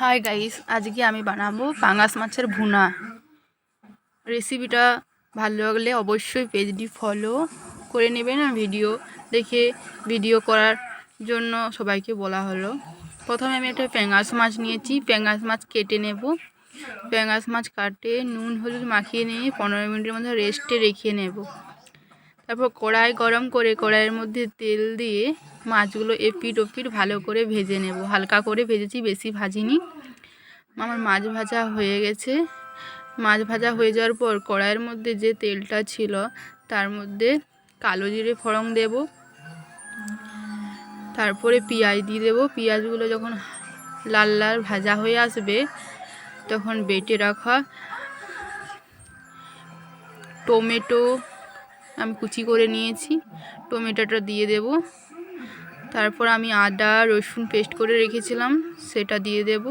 Hi guys আজকে আমি বানাবো পাঙাশ মাছের ভুনা। রেসিপিটা ভালো লাগলে অবশ্যই পেজটি ফলো করে নেবেন আর ভিডিও দেখে ভিডিও করার জন্য সবাইকে বলা হলো। প্রথমে আমি একটা প্যাঙাশ মাছ নিয়েছি। প্যাঙাশ মাছ কেটে নেব। প্যাঙাশ মাছ কাটে, নুন, হলুদ মাখিয়ে নিয়ে পনেরো মিনিটের মধ্যে রেস্টে রেখে নেব। তারপর কড়াই গরম করে কড়াইয়ের মধ্যে তেল দিয়ে মাছগুলো এপিট ওপিট ভালো করে ভেজে নেব। হালকা করে ভেজেছি, বেশি ভাজিনি। আমার মাছ ভাজা হয়ে গেছে। মাছ ভাজা হয়ে যাওয়ার পর কড়াইয়ের মধ্যে যে তেলটা ছিল, তার মধ্যে কালো জিরে ফোড়ন দেব। তারপরে পেঁয়াজ দিয়ে দেবো। পেঁয়াজগুলো যখন লাল লাল ভাজা হয়ে আসবে, তখন বেটে রাখা টমেটো আমি কুচি করে নিয়েছি, টমেটোটা দিয়ে দেব। তারপর আমি আদা, রসুন পেস্ট করে রেখেছিলাম, সেটা দিয়ে দেব।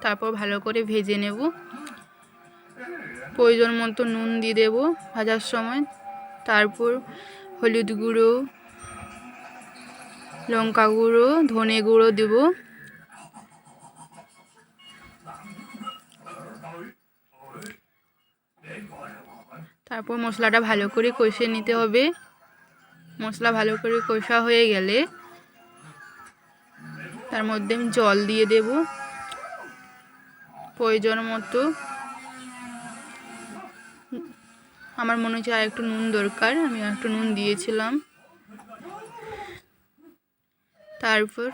তারপর ভালো করে ভেজে নেব। প্রয়োজন মতো নুন দিয়ে দেব ভাজার সময়। তারপর হলুদ গুঁড়ো, লঙ্কা গুঁড়ো, ধনে গুঁড়ো দেব। তারপর মশলাটা ভালো করে কষে নিতে হবে। মশলা ভালো করে কষা হয়ে গেলে তার মধ্যে আমি জল দিয়ে দেব। প্রয়োজন মতো আমার মনে হচ্ছে আর একটু নুন দরকার, আমি আর একটু নুন দিয়েছিলাম। তারপর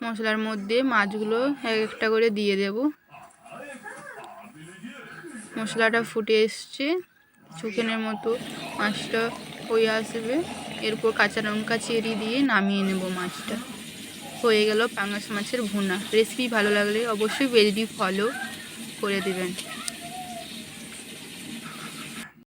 মশলার মধ্যে মাছগুলো এক একটা করে দিয়ে দেব। মশলাটা ফুটে এসছে। চুকেনের মতো মাছটা হয়ে আসবে। এরপর কাঁচা লঙ্কা চেরি দিয়ে নামিয়ে নেব মাছটা। হয়ে গেল পাঙাশ মাছের ভুনা। রেসিপি ভালো লাগলে অবশ্যই পেজটি ফলো করে দেবেন।